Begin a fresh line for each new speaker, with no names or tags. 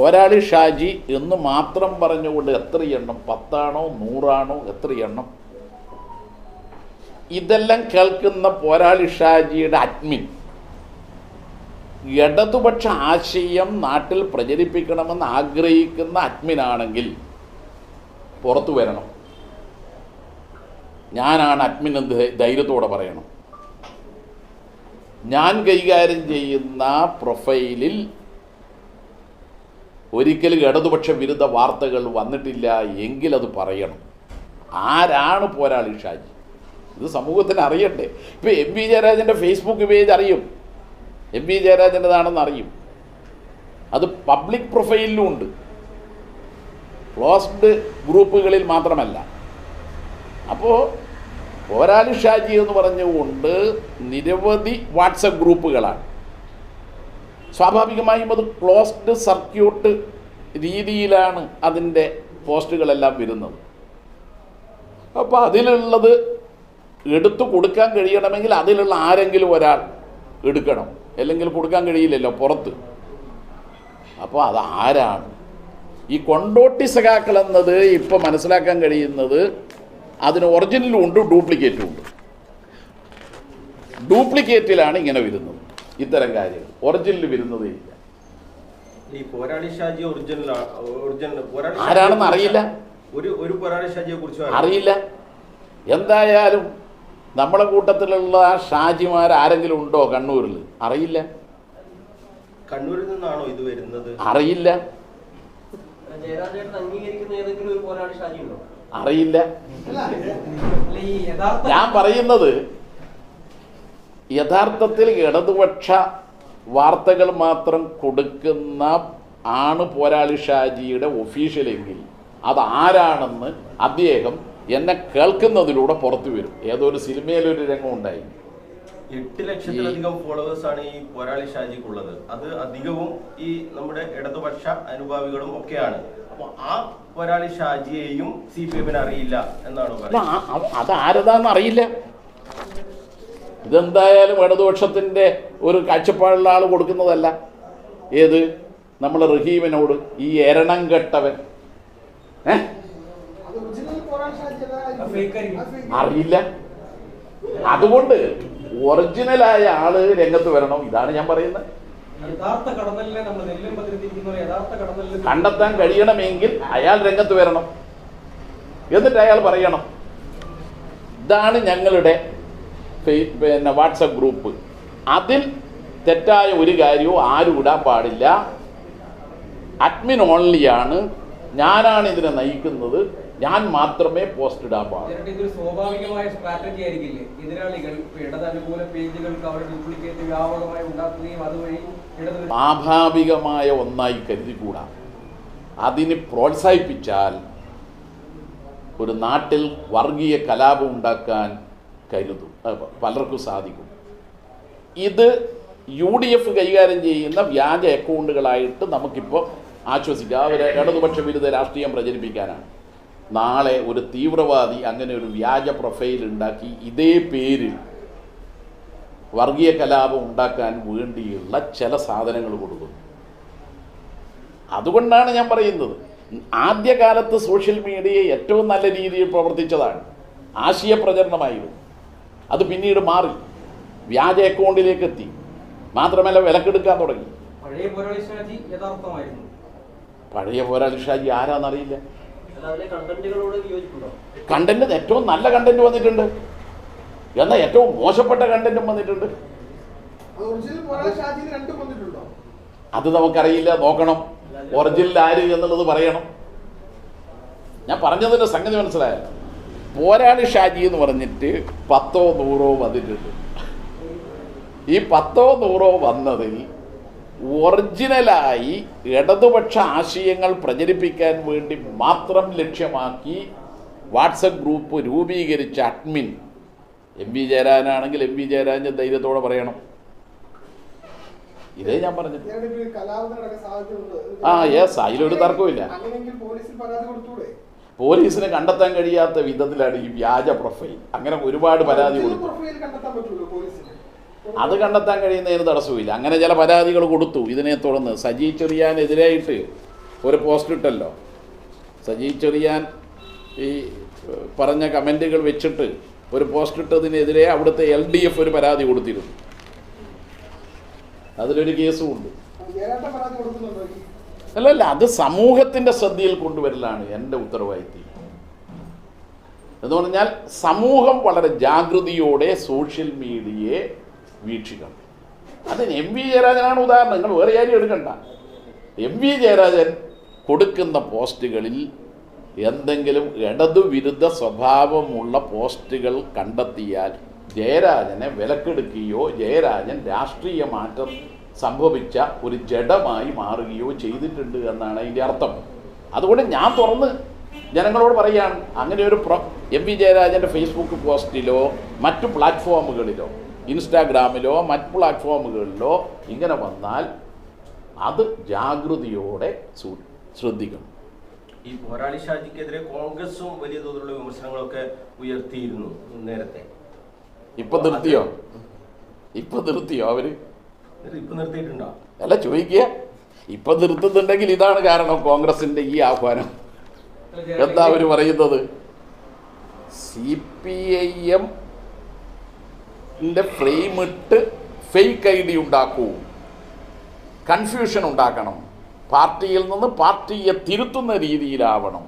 പോരാളി ഷാജി എന്ന് മാത്രം പറഞ്ഞുകൊണ്ട് എത്ര എണ്ണം? പത്താണോ? നൂറാണോ? എത്ര എണ്ണം? ഇതെല്ലാം കേൾക്കുന്ന പോരാളി ഷാജിയുടെ അഡ്മിൻ. ഇടതുപക്ഷ ആശയം നാട്ടിൽ പ്രചരിപ്പിക്കണമെന്ന് ആഗ്രഹിക്കുന്ന അഡ്മിനാണെങ്കിൽ പുറത്തു വരണം. ഞാനാണ് അഡ്മിൻ എന്ന് ധൈര്യത്തോടെ പറയണം. ഞാൻ കൈകാര്യം ചെയ്യുന്ന പ്രൊഫൈലിൽ ഒരിക്കലും ഇടതുപക്ഷ വിരുദ്ധ വാർത്തകൾ വന്നിട്ടില്ല എങ്കിൽ അത് പറയണം. ആരാണ് പോരാളി ഷാജി? ഇത് സമൂഹത്തിന് അറിയണ്ടേ? ഇപ്പം എം വി ജയരാജന്റെ ഫേസ്ബുക്ക് പേജ് അറിയും. എം വി ജയരാജന്റെതാണെന്ന് അറിയും. അത് പബ്ലിക് പ്രൊഫൈലിലും ഉണ്ട്. ക്ലോസ്ഡ് ഗ്രൂപ്പുകളിൽ മാത്രമല്ല. അപ്പോൾ പോരാളി ഷാജി എന്ന് പറഞ്ഞുകൊണ്ട് നിരവധി വാട്സപ്പ് ഗ്രൂപ്പുകളാണ്. സ്വാഭാവികമായും അത് ക്ലോസ്ഡ് സർക്യൂട്ട് രീതിയിലാണ് അതിന്റെ പോസ്റ്റുകളെല്ലാം വരുന്നത്. അപ്പോൾ അതിലുള്ളത് എടുത്തു കൊടുക്കാൻ കഴിയണമെങ്കിൽ അതിലുള്ള ആരെങ്കിലും ഒരാൾ എടുക്കണം. അല്ലെങ്കിൽ കൊടുക്കാൻ കഴിയില്ലല്ലോ പുറത്ത്. അപ്പോൾ അത് ആരാണ്? ഈ കൊണ്ടോട്ടി സഖാക്കൾ എന്നത് ഇപ്പോൾ മനസ്സിലാക്കാൻ കഴിയുന്നത് അതിന് ഒറിജിനലും ഉണ്ട് ഡ്യൂപ്ലിക്കേറ്റും ഉണ്ട്. ഡ്യൂപ്ലിക്കേറ്റിലാണ് ഇങ്ങനെ വരുന്നത്. ഇത്തരം കാര്യങ്ങൾ. ഒറിജിനൽ വരുന്നതേ ഇല്ല. ആരാണെന്ന് അറിയില്ല. അറിയില്ല. എന്തായാലും നമ്മളെ കൂട്ടത്തിലുള്ള ഷാജിമാർ ആരെങ്കിലും ഉണ്ടോ കണ്ണൂരിൽ? അറിയില്ല.
കണ്ണൂരിൽ നിന്നാണോ ഇത് വരുന്നത്?
അറിയില്ല.
ജയരാജേട്ടൻ അംഗീകരിക്കുന്ന ഏതെങ്കിലും ഒരു പോരാളി ഷാജി ഉണ്ടോ?
അറിയില്ല.
അല്ല ഈ യഥാർത്ഥ
ഞാൻ പറയുന്നത് യഥാർത്ഥത്തിൽ ഇടതുപക്ഷ വാർത്തകൾ മാത്രം കൊടുക്കുന്ന ആണ് പോരാളി ഷാജിയുടെ ഒഫീഷ്യലെങ്കിൽ അത് ആരാണെന്ന് അദ്ദേഹം എന്നെ കേൾക്കുന്നതിലൂടെ പുറത്തു വരും. ഏതൊരു ഒരു സിനിമയിലൊരു രംഗം ഉണ്ടായി.
എട്ട് ലക്ഷത്തിലധികം ഫോളോവേഴ്സ് ആണ് ഈ പോരാളി ഷാജിക്കുള്ളത്. അത് അധികവും ഈ നമ്മുടെ ഇടതുപക്ഷ അനുഭാവികളും ഒക്കെയാണ്. അപ്പൊ ആ പോരാളി ഷാജിയെയും സി പി എമ്മിന് അറിയില്ല എന്നാണ് പറയുന്നത്?
അത് ആരതാന്ന് അറിയില്ല. ഇതെന്തായാലും ഇടതുപക്ഷത്തിന്റെ ഒരു കാഴ്ചപ്പാടുള്ള ആൾ കൊടുക്കുന്നതല്ല. ഏത്? നമ്മൾ റഹീമിനോട് ഈ എരണം കെട്ടവൻ. ഏ? അറിയില്ല. അതുകൊണ്ട് ഒറിജിനലായ ആൾ രംഗത്ത് വരണം. ഇതാണ് ഞാൻ പറയുന്നത്. കണ്ടെത്താൻ കഴിയണമെങ്കിൽ അയാൾ രംഗത്ത് വരണം. എന്നിട്ട് അയാൾ പറയണം. ഇതാണ് ഞങ്ങളുടെ പിന്നെ വാട്സപ്പ് ഗ്രൂപ്പ്. അതിൽ തെറ്റായ ഒരു കാര്യവും ആരും ഇടാൻ പാടില്ല. അഡ്മിൻ ഓൺലിയാണ്. ഞാനാണ് ഇതിനെ നയിക്കുന്നത്. ഞാൻ മാത്രമേ പോസ്റ്റ് ഇടാൻ പാടുള്ളൂ.
സ്വാഭാവികമായ സ്ട്രാറ്റജി ആയിരിക്കില്ലേ? എതിരാളികൾ പേജുകൾക്ക് ഡ്യൂപ്ലിക്കേറ്റ് വ്യാപകമായി ഉണ്ടാക്കുകയും അതുവഴി
സ്വാഭാവികമായ ഒന്നായി കരുതിക്കൂടാ. അതിന് പ്രോത്സാഹിപ്പിച്ചാൽ ഒരു നാട്ടിൽ വർഗീയ കലാപം ഉണ്ടാക്കാൻ കരുതും. പലർക്കും സാധിക്കും. ഇത് യു ഡി എഫ് കൈകാര്യം ചെയ്യുന്ന വ്യാജ അക്കൗണ്ടുകളായിട്ട് നമുക്കിപ്പോൾ ആശ്വസിക്കാം. അവർ ഇടതുപക്ഷ വിരുദ്ധ രാഷ്ട്രീയം പ്രചരിപ്പിക്കാനാണ്. നാളെ ഒരു തീവ്രവാദി അങ്ങനെ ഒരു വ്യാജ പ്രൊഫൈൽ ഉണ്ടാക്കി ഇതേ പേരിൽ വർഗീയ കലാപം ഉണ്ടാക്കാൻ വേണ്ടിയുള്ള ചില സാധനങ്ങൾ കൊടുക്കുന്നു. അതുകൊണ്ടാണ് ഞാൻ പറയുന്നത്. ആദ്യകാലത്ത് സോഷ്യൽ മീഡിയ ഏറ്റവും നല്ല രീതിയിൽ പ്രവർത്തിച്ചതാണ്. ആശയ പ്രചരണമായിരുന്നു അത് പിന്നീട് മാറി. വ്യാജ അക്കൗണ്ടിലേക്ക് എത്തി. മാത്രമല്ല വിലക്കെടുക്കാൻ തുടങ്ങി.
പഴയ പോരാളി ഷാജി യഥാർത്ഥമായിരുന്നു.
പഴയ പോരാളി ഷാജി ആരാന്നറിയില്ല. കണ്ടന്റ് ഏറ്റവും നല്ല കണ്ടന്റ് വന്നിട്ടുണ്ട്. എന്നാൽ ഏറ്റവും മോശപ്പെട്ട കണ്ടന്റും വന്നിട്ടുണ്ട്.
അത്
നമുക്കറിയില്ല നോക്കണം. ഒറിജിനൽ ആര് എന്നുള്ളത് പറയണം. ഞാൻ പറഞ്ഞതിന്റെ സംഗതി മനസ്സിലായ? പോരാളി ഷാജി എന്ന് പറഞ്ഞിട്ട് പത്തോ നൂറോ വന്നിട്ടുണ്ട്. ഈ പത്തോ നൂറോ വന്നതിൽ ഒറിജിനലായി ഇടതുപക്ഷ ആശയങ്ങൾ പ്രചരിപ്പിക്കാൻ വേണ്ടി മാത്രം ലക്ഷ്യമാക്കി വാട്സപ്പ് ഗ്രൂപ്പ് രൂപീകരിച്ച അഡ്മിൻ. എം വി ജയരാജനാണെങ്കിൽ എം വി ജയരാജൻ ധൈര്യത്തോടെ പറയണം. ഇതേ ഞാൻ പറഞ്ഞത്. ആ, യെസ്. അതിലൊരു തർക്കവുമില്ല. പോലീസിന് കണ്ടെത്താൻ കഴിയാത്ത വിധത്തിലാണ് ഈ വ്യാജ പ്രൊഫൈൽ. അങ്ങനെ ഒരുപാട് പരാതി കൊടുത്തു. അത് കണ്ടെത്താൻ കഴിയുന്നതിന് തടസ്സമില്ല അങ്ങനെ ചില പരാതികൾ കൊടുത്തു. ഇതിനെ തുടർന്ന് സജി ചെറിയാനെതിരായിട്ട് ഒരു പോസ്റ്റ് ഇട്ടല്ലോ. സജി ചെറിയാൻ ഈ പറഞ്ഞ കമന്റുകൾ വെച്ചിട്ട് ഒരു പോസ്റ്റ് ഇട്ടതിനെതിരെ അവിടുത്തെ എൽ ഡി എഫ് ഒരു പരാതി കൊടുത്തിരുന്നു. അതിലൊരു കേസും ഉണ്ട്. അല്ലല്ല അത് സമൂഹത്തിന്റെ ശ്രദ്ധയിൽ കൊണ്ടുവരലാണ് എന്റെ ഉത്തരവാദിത്വം എന്ന് പറഞ്ഞാൽ സമൂഹം വളരെ ജാഗ്രതയോടെ സോഷ്യൽ മീഡിയയെ വീക്ഷിക്കണം. അതിന് എം വി ജയരാജനാണ് ഉദാഹരണം നിങ്ങൾ വേറെ ആരും എടുക്കണ്ട. എം വി ജയരാജൻ കൊടുക്കുന്ന പോസ്റ്റുകളിൽ എന്തെങ്കിലും ഇടതുവിരുദ്ധ സ്വഭാവമുള്ള പോസ്റ്റുകൾ കണ്ടെത്തിയാൽ ജയരാജനെ വിലക്കെടുക്കുകയോ ജയരാജൻ രാഷ്ട്രീയ മാറ്റം സംഭവിച്ച ഒരു ജഡമായി മാറുകയോ ചെയ്തിട്ടുണ്ട് എന്നാണ് അതിന്റെ അർത്ഥം. അതുകൊണ്ട് ഞാൻ തുറന്ന് ജനങ്ങളോട് പറയുകയാണ് അങ്ങനെ ഒരു പ്രൊ എം വി ജയരാജന്റെ ഫേസ്ബുക്ക് പോസ്റ്റിലോ മറ്റു പ്ലാറ്റ്ഫോമുകളിലോ ഇൻസ്റ്റാഗ്രാമിലോ മറ്റ് പ്ലാറ്റ്ഫോമുകളിലോ ഇങ്ങനെ വന്നാൽ അത് ജാഗ്രതയോടെ ശ്രദ്ധിക്കണം.
ഈ പോരാളി ഷാജിക്കെതിരെ കോൺഗ്രസും വലിയ തോതിലുള്ള വിമർശനങ്ങളൊക്കെ ഉയർത്തിയിരുന്നു നേരത്തെ.
ഇപ്പൊ നിർത്തിയോ? ഇപ്പൊ നിർത്തിയോ
അവർ?
അല്ല ചോദിക്കുക. ഇപ്പൊ നിർത്തുന്നുണ്ടെങ്കിൽ ഇതാണ് കാരണം കോൺഗ്രസിന്റെ ഈ ആഹ്വാനം. എന്താ അവർ പറയുന്നത്? C P I M frame ഇട്ട് ഫേക്ക് ഐ ഡി ഉണ്ടാക്കൂ. കൺഫ്യൂഷൻ ഉണ്ടാക്കണം. പാർട്ടിയിൽ നിന്ന് പാർട്ടിയെ തിരുത്തുന്ന രീതിയിലാവണം.